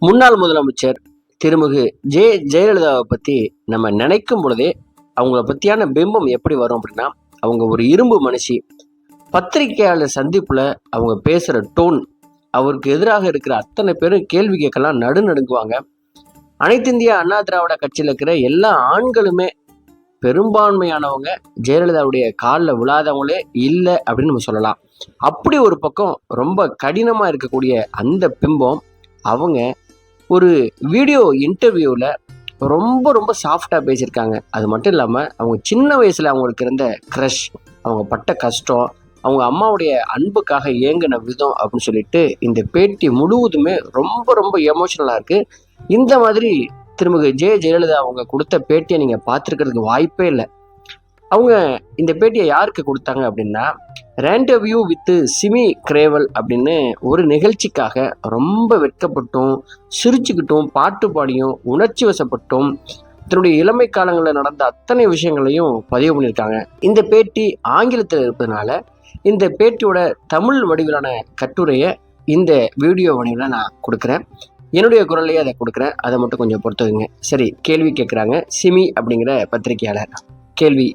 முன்னாள் முதலமைச்சர் திருமிகு ஜே ஜெயலலிதாவை பற்றி நம்ம நினைக்கும் பொழுதே அவங்கள பற்றியான பிம்பம் எப்படி வரும் அப்படின்னா அவங்க ஒரு இரும்பு மனுஷி. பத்திரிகையாளர் சந்திப்பில் அவங்க பேசுகிற டோன் அவருக்கு எதிராக இருக்கிற அத்தனை பேரும் கேள்வி கேட்கலாம் நடுநடுங்குவாங்க அனைத்து இந்திய அண்ணா திராவிட கட்சியில் இருக்கிற எல்லா ஆண்களுமே பெரும்பான்மையானவங்க ஜெயலலிதாவுடைய காலில் விழாதவங்களே இல்லை அப்படின்னு நம்ம சொல்லலாம். அப்படி ஒரு பக்கம் ரொம்ப கடினமாக இருக்கக்கூடிய அந்த பிம்பம் அவங்க ஒரு வீடியோ இன்டர்வியூவில் ரொம்ப ரொம்ப சாஃப்டாக பேசியிருக்காங்க. அது மட்டும் இல்லாமல் அவங்க சின்ன வயசில் அவங்களுக்கு இருந்த க்ரஷ் அவங்க பட்ட கஷ்டம் அவங்க அம்மாவுடைய அன்புக்காக ஏங்கின விதம் அப்படின்னு சொல்லிட்டு இந்த பேட்டி முழுவதுமே ரொம்ப ரொம்ப எமோஷ்னலாக இருக்குது இந்த மாதிரி திருமிகு ஜெய ஜெயலலிதா அவங்க கொடுத்த பேட்டியை நீங்கள் பார்த்துருக்கிறதுக்கு வாய்ப்பே இல்லை. அவங்க இந்த பேட்டியை யாருக்கு கொடுத்தாங்க அப்படின்னா ரேண்டவியூ வித்து சிமி கிரேவல் அப்படின்னு ஒரு நிகழ்ச்சிக்காக ரொம்ப வெட்கப்பட்டும் சிரிச்சுக்கிட்டும் பாட்டு பாடியும் உணர்ச்சி வசப்பட்டும் தன்னுடைய இளமை காலங்களில் நடந்த அத்தனை விஷயங்களையும் பதிவு பண்ணியிருக்காங்க. இந்த பேட்டி ஆங்கிலத்தில் இருப்பதனால இந்த பேட்டியோட தமிழ் வடிவிலான கட்டுரையை இந்த வீடியோ வடிவில் நான் கொடுக்குறேன். என்னுடைய குரல்லையே அதை கொடுக்குறேன். அதை மட்டும் கொஞ்சம் பொறுத்துக்குங்க சரி கேள்வி கேட்குறாங்க. சிமி அப்படிங்கிற பத்திரிகையாளர். கேள்வி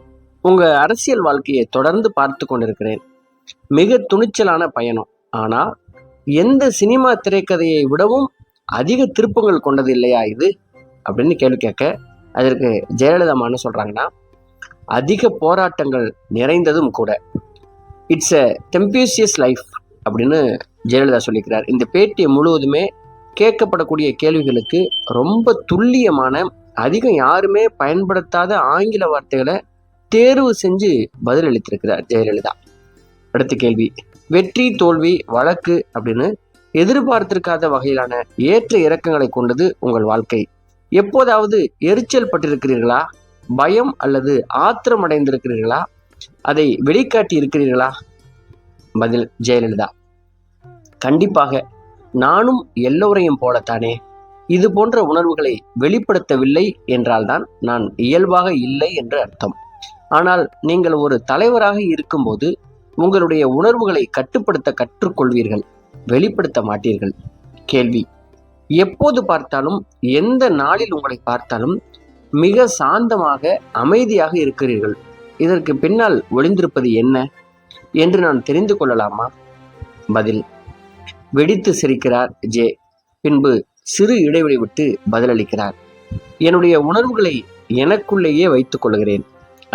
உங்கள் அரசியல் வாழ்க்கையை தொடர்ந்து பார்த்து கொண்டிருக்கிறேன். மிக துணிச்சலான பயணம். ஆனால் எந்த சினிமா திரைக்கதையை விடவும் அதிக திருப்பங்கள் கொண்டது இல்லையா இது? அப்படின்னு கேள்வி கேட்க அதற்கு ஜெயலலிதா சொல்கிறாங்கன்னா அதிக போராட்டங்கள் நிறைந்ததும் கூட இட்ஸ் எ டெம்பியூசியஸ் லைஃப் அப்படின்னு ஜெயலலிதா சொல்லிக்கிறார். இந்த பேட்டியை முழுவதுமே கேட்கப்படக்கூடிய கேள்விகளுக்கு ரொம்ப துல்லியமான அதிகம் யாருமே பயன்படுத்தாத ஆங்கில வார்த்தைகளை தேர்வு செஞ்சு பதில் அளித்திருக்கிறார் ஜெயலலிதா. அடுத்த கேள்வி வெற்றி தோல்வி வழக்கு அப்படின்னு எதிர்பார்த்திருக்காத வகையிலான ஏற்ற இறக்கங்களை கொண்டது உங்கள் வாழ்க்கை. எப்போதாவது எரிச்சல் பட்டிருக்கிறீர்களா? பயம் அல்லது ஆத்திரம் அடைந்திருக்கிறீர்களா அதை வெளிக்காட்டி இருக்கிறீர்களா? பதில் ஜெயலலிதா. கண்டிப்பாக நானும் எல்லோரையும் போலத்தானே. இது போன்ற உணர்வுகளை வெளிப்படுத்தவில்லை என்றால்தான் நான் இயல்பாக இல்லை என்று அர்த்தம். ஆனால் நீங்கள் ஒரு தலைவராக இருக்கும்போது உங்களுடைய உணர்வுகளை கட்டுப்படுத்த கற்றுக்கொள்வீர்கள் வெளிப்படுத்த மாட்டீர்கள். கேள்வி. எப்போது பார்த்தாலும் எந்த நாளில் உங்களை பார்த்தாலும் மிக சாந்தமாக அமைதியாக இருக்கிறீர்கள். இதற்கு பின்னால் ஒளிந்திருப்பது என்ன என்று நான் தெரிந்து கொள்ளலாமா? பதில். வெடித்து சிரிக்கிறார் ஜே. பின்பு சிறு இடைவெளி விட்டு பதிலளிக்கிறார். என்னுடைய உணர்வுகளை எனக்குள்ளேயே வைத்துக் கொள்கிறேன்.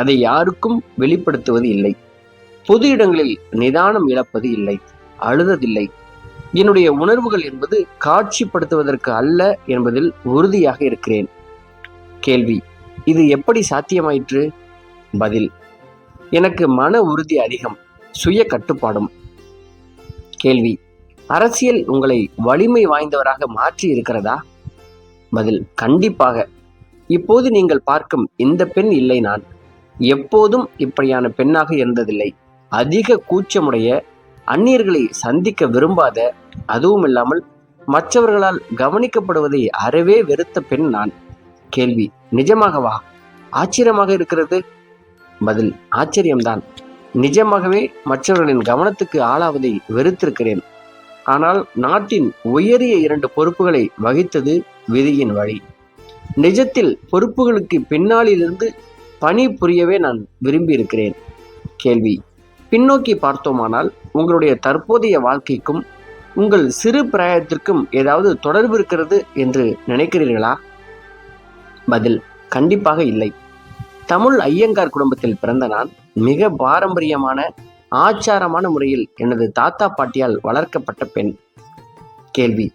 அதை யாருக்கும் வெளிப்படுத்துவது இல்லை. பொது இடங்களில் நிதானம் இழப்பது இல்லை அழுததில்லை. என்னுடைய உணர்வுகள் என்பது காட்சிப்படுத்துவதற்கு அல்ல என்பதில் உறுதியாக இருக்கிறேன். கேள்வி இது எப்படி சாத்தியமாயிற்று? பதில் எனக்கு மன உறுதி அதிகம் சுய கட்டுப்பாடும். கேள்வி அரசியல் உங்களை வலிமை வாய்ந்தவராக மாற்றி இருக்கிறதா? பதில் கண்டிப்பாக. இப்போது நீங்கள் பார்க்கும் இந்த பெண் இல்லை நான். எப்போதும் இப்படியான பெண்ணாக இருந்ததில்லை. அதிக கூச்சமுடைய அந்நியர்களை சந்திக்க விரும்பாத அதுவும் இல்லாமல் மற்றவர்களால் கவனிக்கப்படுவதை அறவே வெறுத்த பெண் நான். கேள்வி நிஜமாகவா? ஆச்சரியமாக இருக்கிறது? பதில் ஆச்சரியம்தான். நிஜமாகவே மற்றவர்களின் கவனத்துக்கு ஆளாவதை வெறுத்திருக்கிறேன். ஆனால் நாட்டின் உயரிய இரண்டு பொறுப்புகளை வகித்தது விதியின் வழி. நிஜத்தில் பொறுப்புகளுக்கு பின்னாளிலிருந்து பணி புரியவே நான் விரும்பி இருக்கிறேன் கேள்வி. பின்னோக்கி பார்த்தோமானால் உங்களுடைய தற்போதைய வாழ்க்கைக்கும் உங்கள் சிறு பிராயத்திற்கும் ஏதாவது தொடர்பு இருக்கிறது என்று நினைக்கிறீர்களா? பதில் கண்டிப்பாக இல்லை. தமிழ் ஐயங்கார் குடும்பத்தில் பிறந்த நான் மிக பாரம்பரியமான ஆச்சாரமான முறையில் எனது தாத்தா பாட்டியால் வளர்க்கப்பட்ட பெண். கேள்வி.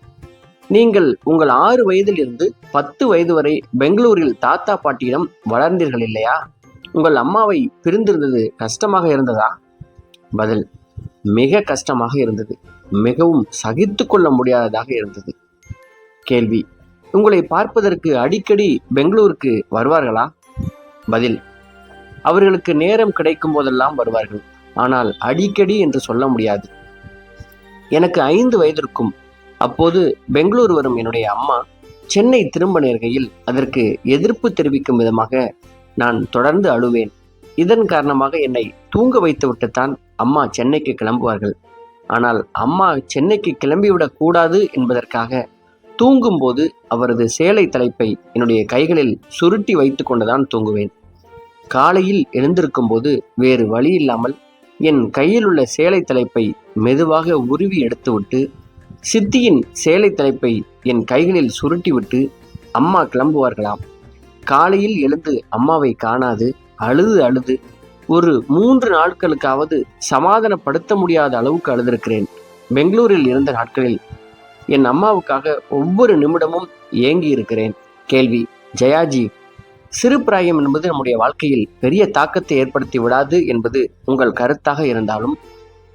நீங்கள் உங்கள் ஆறு வயதில் இருந்து பத்து வயது வரை பெங்களூரில் தாத்தா பாட்டியிடம் வளர்ந்தீர்கள் இல்லையா? உங்கள் அம்மாவை பிரிந்திருந்தது கஷ்டமாக இருந்ததா? பதில் மிக கஷ்டமாக இருந்தது. மிகவும் சகித்து கொள்ள முடியாததாக இருந்தது. கேள்வி உங்களை பார்ப்பதற்கு அடிக்கடி பெங்களூருக்கு வருவார்களா? பதில் அவர்களுக்கு நேரம் கிடைக்கும் போதெல்லாம் வருவார்கள். ஆனால் அடிக்கடி என்று சொல்ல முடியாது. எனக்கு ஐந்து வயதிற்கும் அப்போது பெங்களூர் வரும் என்னுடைய அம்மா சென்னை திரும்ப நேர்கையில் அதற்கு எதிர்ப்பு தெரிவிக்கும் விதமாக நான் தொடர்ந்து அழுவேன். இதன் காரணமாக என்னை தூங்க வைத்து விட்டுத்தான் அம்மா சென்னைக்கு கிளம்புவார்கள். ஆனால் அம்மா சென்னைக்கு கிளம்பிவிடக் கூடாது என்பதற்காக தூங்கும்போது அவரது சேலை தலைப்பை என்னுடைய கைகளில் சுருட்டி வைத்து கொண்டுதான் தூங்குவேன். காலையில் எழுந்திருக்கும் போது வேறு வழி இல்லாமல் என் கையில் உள்ள சேலை தலைப்பை மெதுவாக உருவி எடுத்துவிட்டு சித்தியின் சேலை தலைப்பை என் கைகளில் சுருட்டிவிட்டு அம்மா கிளம்புவார்களாம். காலையில் எழுந்து அம்மாவை காணாது அழுது அழுது ஒரு மூன்று நாட்களுக்காவது சமாதானப்படுத்த முடியாத அளவுக்கு அழுதிருக்கிறேன். பெங்களூரில் இருந்த நாட்களில் என் அம்மாவுக்காக ஒவ்வொரு நிமிடமும் ஏங்கி இருக்கிறேன். கேள்வி ஜெயாஜி சிறு பிராயம் என்பது நம்முடைய வாழ்க்கையில் பெரிய தாக்கத்தை ஏற்படுத்தி விடாது என்பது உங்கள் கருத்தாக இருந்தாலும்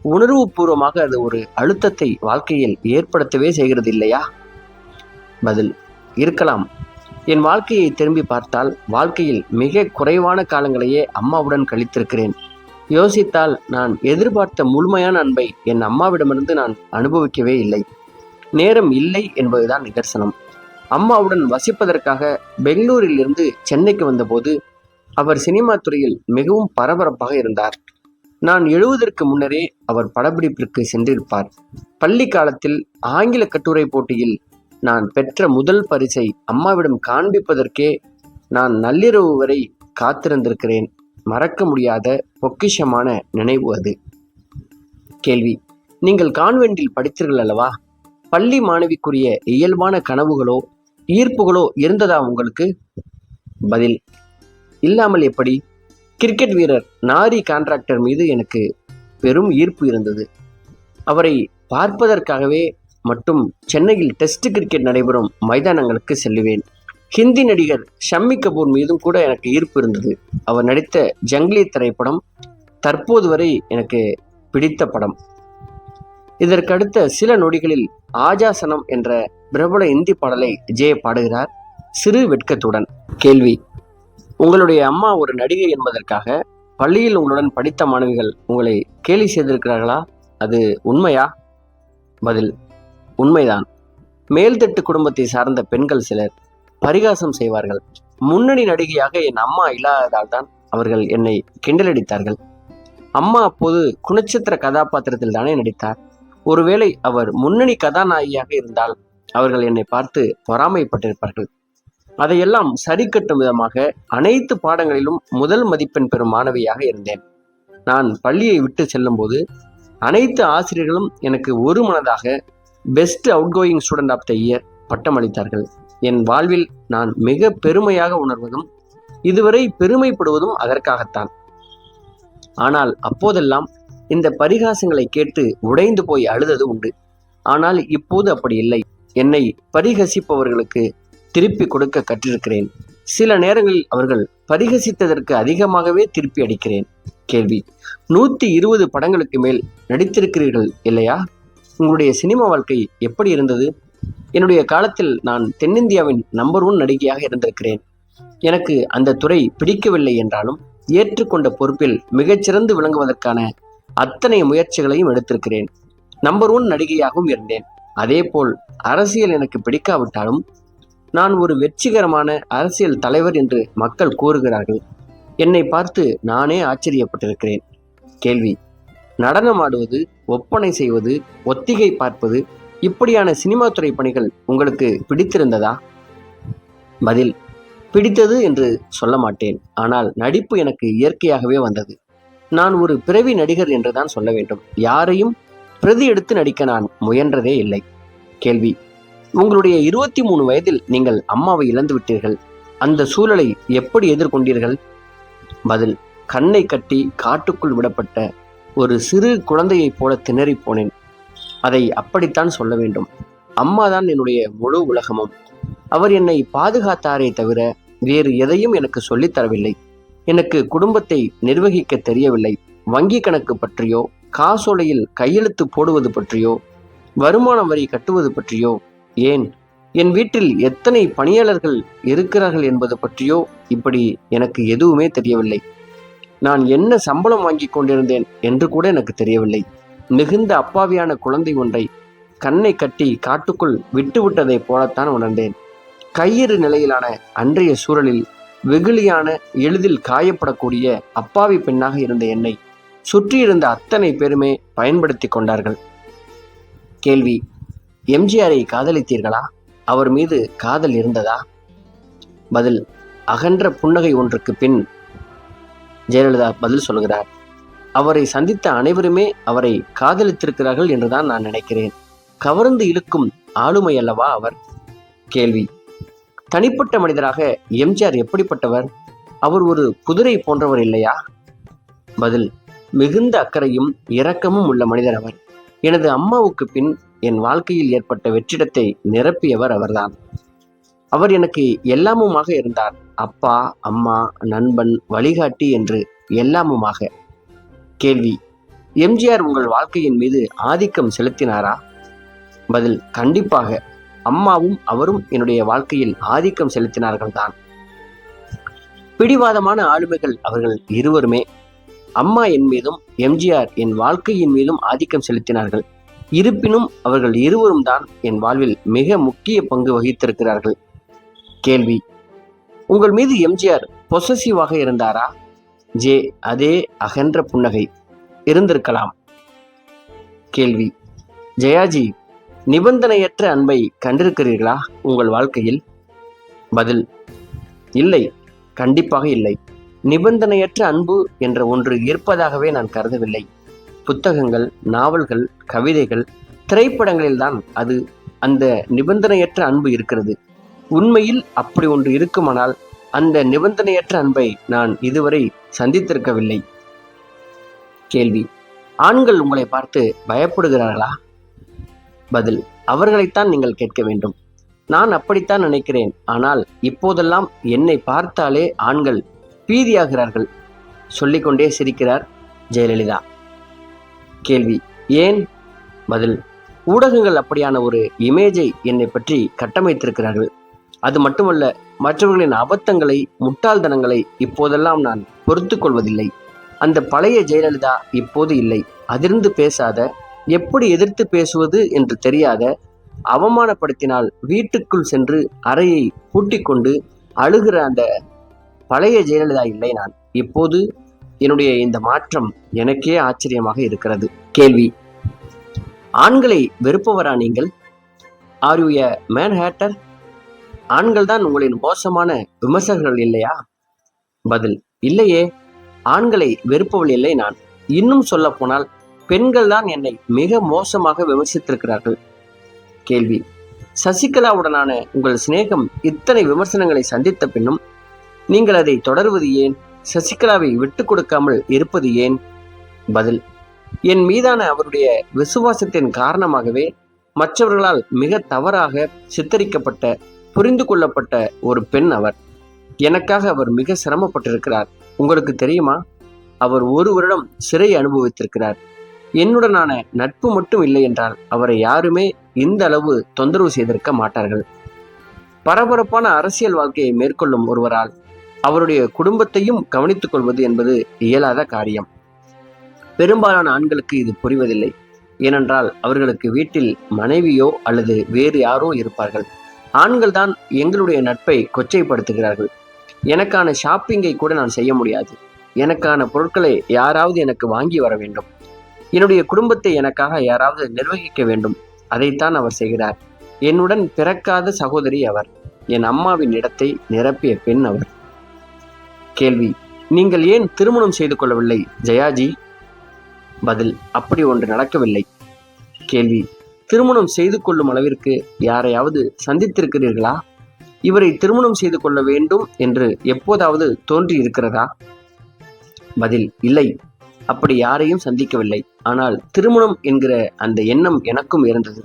உணர்வுபூர்வமாக அது ஒரு அழுத்தத்தை வாழ்க்கையில் ஏற்படுத்தவே செய்கிறது இல்லையா? பதில் இருக்கலாம். என் வாழ்க்கையை திரும்பி பார்த்தால் வாழ்க்கையில் மிக குறைவான காலங்களையே அம்மாவுடன் கழித்திருக்கிறேன். யோசித்தால் நான் எதிர்பார்த்த முழுமையான அன்பை என் அம்மாவிடமிருந்து நான் அனுபவிக்கவே இல்லை. நேரம் இல்லை என்பதுதான் நிதர்சனம். அம்மாவுடன் வசிப்பதற்காக பெங்களூரில் இருந்து சென்னைக்கு வந்தபோது அவர் சினிமா துறையில் மிகவும் பரபரப்பாக இருந்தார். நான் எழுவதற்கு முன்னரே அவர் படப்பிடிப்பிற்கு சென்றிருப்பார். பள்ளி காலத்தில் ஆங்கில கட்டுரை போட்டியில் நான் பெற்ற முதல் பரிசை அம்மாவிடம் காண்பிப்பதற்கே நான் நள்ளிரவு வரை காத்திருந்திருக்கிறேன். மறக்க முடியாத பொக்கிஷமான நினைவு அது. கேள்வி நீங்கள் கான்வென்டில் படித்தீர்கள் அல்லவா? பள்ளி மாணவிக்குரிய இயல்பான கனவுகளோ ஈர்ப்புகளோ இருந்ததா உங்களுக்கு? பதில் இல்லாமல் எப்படி? கிரிக்கெட் வீரர் நாரி கான்ட்ராக்டர் மீது எனக்கு பெரும் ஈர்ப்பு இருந்தது. அவரை பார்ப்பதற்காகவே மட்டும் சென்னையில் டெஸ்ட் கிரிக்கெட் நடைபெறும் மைதானங்களுக்கு செல்லுவேன். ஹிந்தி நடிகர் ஷம்மி கபூர் மீதும் கூட எனக்கு ஈர்ப்பு இருந்தது. அவர் நடித்த ஜங்லி திரைப்படம் தற்போது வரை எனக்கு பிடித்த படம். இதற்கடுத்த சில நொடிகளில் ஆஜாசனம் என்ற பிரபல இந்தி பாடலை ஜெய பாடுகிறார். சிறு வெட்கத்துடன். கேள்வி உங்களுடைய அம்மா ஒரு நடிகை என்பதற்காக பள்ளியில் உங்களுடன் படித்த மாணவிகள் உங்களை கேலி செய்திருக்கிறார்களா? அது உண்மையா? பதில் உண்மைதான். மேல்தட்டு குடும்பத்தை சார்ந்த பெண்கள் சிலர் பரிகாசம் செய்வார்கள். முன்னணி நடிகையாக என் அம்மா இல்லாததால் தான் அவர்கள் என்னை கிண்டலடித்தார்கள். அம்மா அப்போது குணச்சித்திர கதாபாத்திரத்தில் தானே நடித்தார். ஒருவேளை அவர் முன்னணி கதாநாயகியாக இருந்தால் அவர்கள் என்னை பார்த்து பொறாமைப்பட்டிருப்பார்கள். அதையெல்லாம் சரி கட்டும் விதமாக அனைத்து பாடங்களிலும் முதல் மதிப்பெண் பெறும் மாணவியாக இருந்தேன். நான் பள்ளியை விட்டு செல்லும்போது அனைத்து ஆசிரியர்களும் எனக்கு ஒரு மனதாக best outgoing student of the year பட்டம் அளித்தார்கள். என் வாழ்வில் நான் மிக பெருமையாக உணர்வதும் இதுவரை பெருமைப்படுவதும் அதற்காகத்தான். ஆனால் அப்போதெல்லாம் இந்த பரிகாசங்களை கேட்டு உடைந்து போய் அழுதது உண்டு. ஆனால் இப்போது அப்படி இல்லை. என்னை பரிகசிப்பவர்களுக்கு திருப்பி கொடுக்க கற்றிருக்கிறேன். சில நேரங்களில் அவர்கள் பரிகசித்ததற்கு அதிகமாகவே திருப்பி அடிக்கிறேன். கேள்வி நூத்தி இருபது படங்களுக்கு மேல் நடித்திருக்கிறீர்கள் இல்லையா? உங்களுடைய சினிமா வாழ்க்கை எப்படி இருந்தது? என்னுடைய காலத்தில் நான் தென்னிந்தியாவின் நம்பர் ஒன் நடிகையாக இருந்திருக்கிறேன். எனக்கு அந்த துறை பிடிக்கவில்லை என்றாலும் ஏற்றுக்கொண்ட பொறுப்பில் மிகச்சிறந்து விளங்குவதற்கான அத்தனை முயற்சிகளையும் எடுத்திருக்கிறேன். நம்பர் ஒன் நடிகையாகவும் இருந்தேன். அதேபோல் அரசியல் எனக்கு பிடிக்காவிட்டாலும் நான் ஒரு வெற்றிகரமான அரசியல் தலைவர் என்று மக்கள் கூறுகிறார்கள். என்னை பார்த்து நானே ஆச்சரியப்பட்டிருக்கிறேன். கேள்வி. நடனமாடுவது ஒப்பனை செய்வது ஒத்திகை பார்ப்பது இப்படியான சினிமா துறை பணிகள் உங்களுக்கு பிடித்திருந்ததா? பதில். பிடித்தது என்று சொல்ல மாட்டேன். ஆனால் நடிப்பு எனக்கு இயற்கையாகவே வந்தது. நான் ஒரு பிறவி நடிகர் என்றுதான் சொல்ல வேண்டும். யாரையும் பிரதி எடுத்து நடிக்க நான் முயன்றதே இல்லை. கேள்வி. உங்களுடைய இருபத்தி மூணு வயதில் நீங்கள் அம்மாவை இழந்து விட்டீர்கள் அந்த சூழலை எப்படி எதிர்கொண்டீர்கள்? பதில் கண்ணை கட்டி காட்டுக்குள் விடப்பட்ட ஒரு சிறு குழந்தையைப் போல திணறி போனேன். அதை அப்படித்தான் சொல்ல வேண்டும். அம்மாதான் என்னுடைய முழு உலகமும். அவர் என்னை பாதுகாத்தாரே தவிர வேறு எதையும் எனக்கு சொல்லித் தரவில்லை. எனக்கு குடும்பத்தை நிர்வகிக்க தெரியவில்லை. வங்கி கணக்கு பற்றியோ காசோலையில் கையெழுத்து போடுவது பற்றியோ வருமான வரி கட்டுவது பற்றியோ ஏன்? என் வீட்டில் எத்தனை பணியாளர்கள் இருக்கிறார்கள் என்பது பற்றியோ இப்படி எனக்கு எதுவுமே தெரியவில்லை. நான் என்ன சம்பளம் வாங்கி கொண்டிருந்தேன் என்று கூட எனக்கு தெரியவில்லை. மிகுந்த அப்பாவியான குழந்தை ஒன்றை கண்ணை கட்டி காட்டுக்குள் விட்டுவிட்டதைப் போலத்தான் உணர்ந்தேன். கையிறு நிலையிலான அன்றைய சூழலில் வெகுளியான எளிதில் காயப்படக்கூடிய அப்பாவி பெண்ணாக இருந்த என்னை சுற்றியிருந்த அத்தனை பேருமே பயன்படுத்தி கொண்டார்கள். கேள்வி எம்ஜிஆரை காதலித்தீர்களா? அவர் மீது காதல் இருந்ததா? பதில் அகன்ற புன்னகை ஒன்றுக்கு பின் ஜெயலலிதா பதில் சொல்கிறார் அவரை சந்தித்த அனைவருமே அவரை காதலித்திருக்கிறார்கள் என்றுதான் நான் நினைக்கிறேன். கவர்ந்து இழுக்கும் ஆளுமை அல்லவா அவர்? கேள்வி. தனிப்பட்ட மனிதராக எம்ஜிஆர் எப்படிப்பட்டவர்? அவர் ஒரு குதிரை போன்றவர் இல்லையா? பதில் மிகுந்த அக்கறையும் இரக்கமும் உள்ள மனிதர் அவர். எனது அம்மாவுக்கு பின் என் வாழ்க்கையில் ஏற்பட்ட வெற்றிடத்தை நிரப்பியவர் அவர்தான். அவர் எனக்கு எல்லாமுமாக இருந்தார். அப்பா அம்மா நண்பன் வழிகாட்டி என்று எல்லாமுமாக. கேள்வி எம்ஜிஆர் உங்கள் வாழ்க்கையின் மீது ஆதிக்கம் செலுத்தினாரா? பதில் கண்டிப்பாக. அம்மாவும் அவரும் என்னுடைய வாழ்க்கையில் ஆதிக்கம் செலுத்தினார்கள் தான் பிடிவாதமான ஆளுமைகள் அவர்கள் இருவருமே. அம்மா என் மீதும் எம்ஜிஆர் என் வாழ்க்கையின் மீதும் ஆதிக்கம் செலுத்தினார்கள். இருப்பினும் அவர்கள் இருவரும் தான் என் வாழ்வில் மிக முக்கிய பங்கு வகித்திருக்கிறார்கள். கேள்வி. உங்கள் மீது எம்ஜிஆர் பொசசிவாக இருந்தாரா? ஜே அதே அகன்ற புன்னகை. இருந்திருக்கலாம். கேள்வி. ஜெயாஜி நிபந்தனையற்ற அன்பை கண்டிருக்கிறீர்களா உங்கள் வாழ்க்கையில்? பதில். இல்லை கண்டிப்பாக இல்லை. நிபந்தனையற்ற அன்பு என்ற ஒன்று இருப்பதாகவே நான் கருதவில்லை. புத்தகங்கள் நாவல்கள் கவிதைகள் திரைப்படங்களில்தான் அது அந்த நிபந்தனையற்ற அன்பு இருக்கிறது. உண்மையில் அப்படி ஒன்று இருக்குமானால் அந்த நிபந்தனையற்ற அன்பை நான் இதுவரை சந்தித்திருக்கவில்லை. கேள்வி. ஆண்கள் உங்களை பார்த்து பயப்படுகிறார்களா? பதில். அவர்களைத்தான் நீங்கள் கேட்க வேண்டும். நான் அப்படித்தான் நினைக்கிறேன். ஆனால் இப்போதெல்லாம் என்னை பார்த்தாலே ஆண்கள் பீதியாகிறார்கள். சொல்லிக்கொண்டே சிரிக்கிறார் ஜெயலலிதா. கேள்வி. ஏன்? பதில் ஊடகங்கள் அப்படியான ஒரு இமேஜை என்னை பற்றி கட்டமைத்திருக்கிறார்கள். அது மட்டுமல்ல மற்றவர்களின் அபத்தங்களை முட்டாள்தனங்களை இப்போதெல்லாம் நான் பொறுத்து கொள்வதில்லை. அந்த பழைய ஜெயலலிதா இப்போது இல்லை. அதிர்ந்து பேசாத எப்படி எதிர்த்து பேசுவது என்று தெரியாத அவமானப்படுத்தினால் வீட்டுக்குள் சென்று அறையை பூட்டிக்கொண்டு அழுகிற அந்த பழைய ஜெயலலிதா இல்லை நான். இப்போது என்னுடைய இந்த மாற்றம் எனக்கே ஆச்சரியமாக இருக்கிறது. கேள்வி. ஆண்களை வெறுப்பவரா நீங்கள்? Are you a man hater ஆண்கள் தான் உங்களின் மோசமான விமர்சகர்கள் இல்லையா? பதில். இல்லையே. ஆண்களை வெறுப்பவள் இல்லை நான். இன்னும் சொல்ல போனால் பெண்கள் தான் என்னை மிக மோசமாக விமர்சித்திருக்கிறார்கள். கேள்வி. சசிகலாவுடனான உங்கள் சிநேகம் இத்தனை விமர்சனங்களை சந்தித்த பின்னும் நீங்கள் அதை தொடர்வது ஏன்? சசிகலாவை விட்டு கொடுக்காமல் இருப்பது ஏன்? பதில் என் மீதான அவருடைய விசுவாசத்தின் காரணமாகவே மற்றவர்களால் மிக தவறாக சித்தரிக்கப்பட்ட புரிந்து கொள்ளப்பட்ட ஒரு பெண் அவர். எனக்காக அவர் மிக சிரமப்பட்டிருக்கிறார். உங்களுக்கு தெரியுமா? அவர் ஒரு வருடம் சிறை அனுபவித்திருக்கிறார். என்னுடனான நட்பு மட்டும் இல்லை என்றால் அவரை யாருமே இந்த அளவு தொந்தரவு செய்திருக்க மாட்டார்கள். பரபரப்பான அரசியல் வாழ்க்கையை மேற்கொள்ளும் ஒருவரால் அவருடைய குடும்பத்தையும் கவனித்துக் கொள்வது என்பது இயலாத காரியம். பெரும்பாலான ஆண்களுக்கு இது புரிவதில்லை. ஏனென்றால் அவர்களுக்கு வீட்டில் மனைவியோ அல்லது வேறு யாரோ இருப்பார்கள். ஆண்கள் தான் எங்களுடைய நட்பை கொச்சைப்படுத்துகிறார்கள். எனக்கான ஷாப்பிங்கை கூட நான் செய்ய முடியாது. எனக்கான பொருட்களை யாராவது எனக்கு வாங்கி வர வேண்டும். என்னுடைய குடும்பத்தை எனக்காக யாராவது நிர்வகிக்க வேண்டும். அதைத்தான் அவர் செய்கிறார். என்னுடன் பிறக்காத சகோதரி அவர். என் அம்மாவின் இடத்தை நிரப்பிய பெண் அவர். கேள்வி. நீங்கள் ஏன் திருமணம் செய்து கொள்ளவில்லை? ஜெயாஜி பதில் அப்படி ஒன்று நடக்கவில்லை. கேள்வி திருமணம் செய்து கொள்ளும் அளவிற்கு யாரையாவது சந்தித்திருக்கிறீர்களா? இவரை திருமணம் செய்து கொள்ள வேண்டும் என்று எப்போதாவது தோன்றி இருக்கிறதா பதில் இல்லை. அப்படி யாரையும் சந்திக்கவில்லை. ஆனால் திருமணம் என்கிற அந்த எண்ணம் எனக்கும் இருந்தது.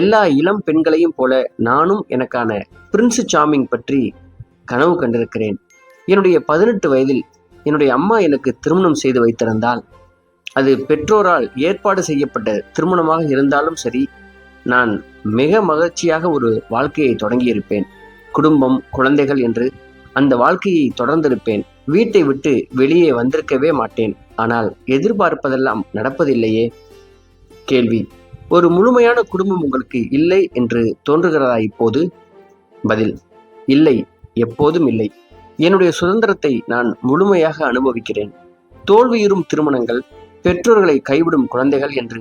எல்லா இளம் பெண்களையும் போல நானும் எனக்கான பிரின்ஸ் சாமிங் பற்றி கனவு கண்டிருக்கிறேன். என்னுடைய பதினெட்டு வயதில் என்னுடைய அம்மா எனக்கு திருமணம் செய்து வைத்திருந்தால் அது பெற்றோரால் ஏற்பாடு செய்யப்பட்ட திருமணமாக இருந்தாலும் சரி நான் மிக மகிழ்ச்சியாக ஒரு வாழ்க்கையை தொடங்கியிருப்பேன். குடும்பம் குழந்தைகள் என்று அந்த வாழ்க்கையை தொடர்ந்திருப்பேன். வீட்டை விட்டு வெளியே வந்திருக்கவே மாட்டேன். ஆனால் எதிர்பார்ப்பதெல்லாம் நடப்பதில்லையே? கேள்வி. ஒரு முழுமையான குடும்பம் உங்களுக்கு இல்லை என்று தோன்றுகிறதா இப்போது? பதில். இல்லை. எப்போதும் இல்லை. என்னுடைய சுதந்திரத்தை நான் முழுமையாக அனுபவிக்கிறேன். தோல்வியுறும் திருமணங்கள் பெற்றோர்களை கைவிடும் குழந்தைகள் என்று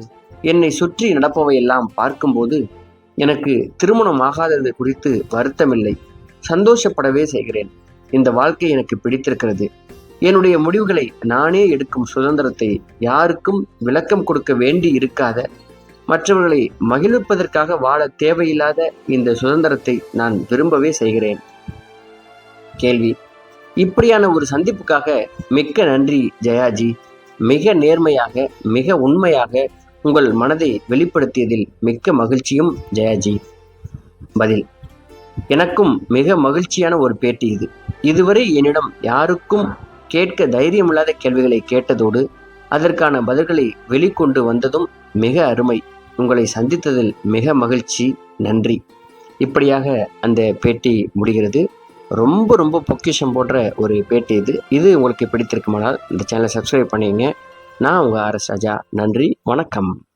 என்னை சுற்றி நடப்பவையெல்லாம் பார்க்கும்போது எனக்கு திருமணம் ஆகாதது குறித்து வருத்தமில்லை. சந்தோஷப்படவே செய்கிறேன். இந்த வாழ்க்கை எனக்கு பிடித்திருக்கிறது. என்னுடைய முடிவுகளை நானே எடுக்கும் சுதந்திரத்தை யாருக்கும் விளக்கம் கொடுக்க வேண்டி இருக்காத மற்றவர்களை மகிழ்விப்பதற்காக வாழ தேவையில்லாத இந்த சுதந்திரத்தை நான் விரும்பவே செய்கிறேன். கேள்வி இப்படியான ஒரு சந்திப்புக்காக மிக்க நன்றி ஜெயாஜி. மிக நேர்மையாக மிக உண்மையாக உங்கள் மனதை வெளிப்படுத்தியதில் மிக்க மகிழ்ச்சியும் ஜெயாஜி. பதில். எனக்கும் மிக மகிழ்ச்சியான ஒரு பேட்டி இது. இதுவரை என்னிடம் யாருக்கும் கேட்க தைரியமில்லாத கேள்விகளை கேட்டதோடு அதற்கான பதில்களை வெளிக்கொண்டு வந்ததும் மிக அருமை. உங்களை சந்தித்ததில் மிக மகிழ்ச்சி நன்றி. இப்படியாக அந்த பேட்டி முடிகிறது. ரொம்ப ரொம்ப பொக்கிஷம் போடுற ஒரு பேட்டி இது. இது உங்களுக்கு பிடித்திருக்குமானால் இந்த சேனலை சப்ஸ்கிரைப் பண்ணிங்க நான் உங்கள் ஆர்எஸ் ராஜா. நன்றி. வணக்கம்.